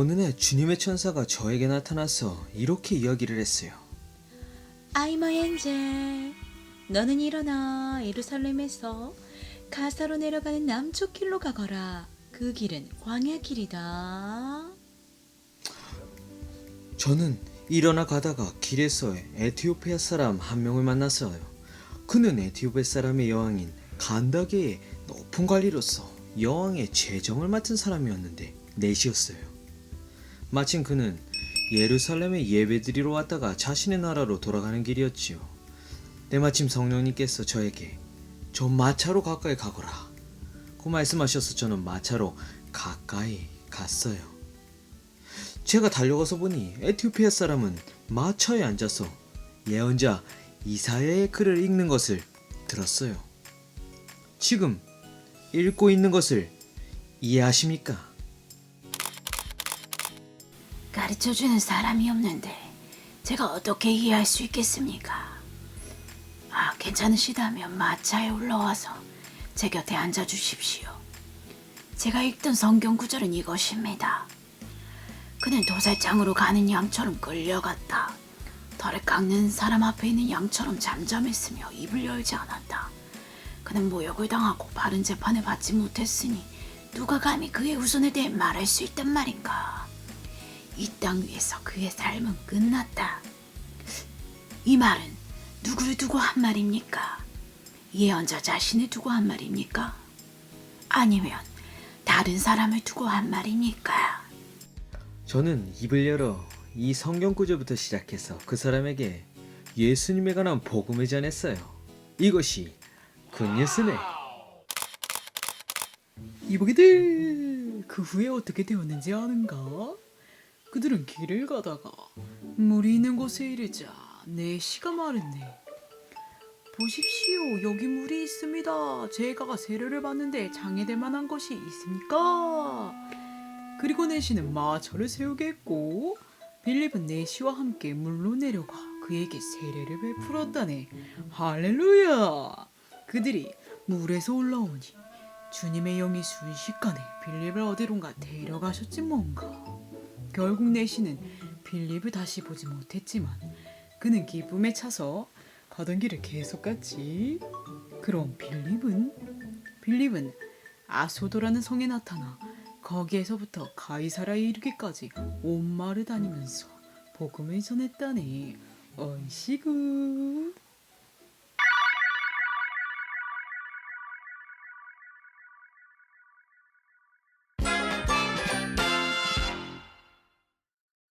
어느 날 주님의 천사가 저에게 나타나서 이렇게 이야기를 했어요. 아이마 엔젤, 너는 일어나 예루살렘에서 가사로 내려가는 남쪽 길로 가거라. 그 길은 광야 길이다. 저는 일어나 가다가 길에서 에티오피아 사람 한 명을 만났어요. 그는 에티오피아 사람의 여왕인 간다게의 높은 관리로서 여왕의 재정을 맡은 사람이었는데 넷이었어요. 마침 그는 예루살렘에 예배드리러 왔다가 자신의 나라로 돌아가는 길이었지요. 때마침 성령님께서 저에게 저 마차로 가까이 가거라. 그 말씀하셔서 저는 마차로 가까이 갔어요. 제가 달려가서 보니 에티오피아 사람은 마차에 앉아서 예언자 이사야의 글을 읽는 것을 들었어요. 지금 읽고 있는 것을 이해하십니까? 가르쳐주는 사람이 없는데 제가 어떻게 이해할 수 있겠습니까? 아, 괜찮으시다면 마차에 올라와서 제 곁에 앉아 주십시오. 제가 읽던 성경 구절은 이것입니다. 그는 도살장으로 가는 양처럼 끌려갔다. 털을 깎는 사람 앞에 있는 양처럼 잠잠했으며 입을 열지 않았다. 그는 모욕을 당하고 바른 재판을 받지 못했으니 누가 감히 그의 후손에 대해 말할 수 있단 말인가? 이 땅 위에서 그의 삶은 끝났다. 이 말은 누구를 두고 한 말입니까? 예언자 자신을 두고 한 말입니까? 아니면 다른 사람을 두고 한 말입니까? 저는 입을 열어 이 성경 구절부터 시작해서 그 사람에게 예수님에 관한 복음을 전했어요. 이것이 그 뉴스네. 이보게들 그 후에 어떻게 되었는지 아는가? 그들은 길을 가다가 물이 있는 곳에 이르자 내시가 말했네. 보십시오 여기 물이 있습니다. 제가 세례를 받는데 장애될 만한 것이 있습니까? 그리고 내시는 마차를 세우게 했고 빌립은 내시와 함께 물로 내려가 그에게 세례를 베풀었다네. 할렐루야! 그들이 물에서 올라오니 주님의 영이 순식간에 빌립을 어디론가 데려가셨지 뭔가. 결국 내시는 빌립을 다시 보지 못했지만 그는 기쁨에 차서 가던 길을 계속 갔지. 그럼 빌립은 빌립은 아소도라는 성에 나타나 거기에서부터 가이사라에 이르기까지 온 마을 다니면서 복음을 전했다네. 어이시구.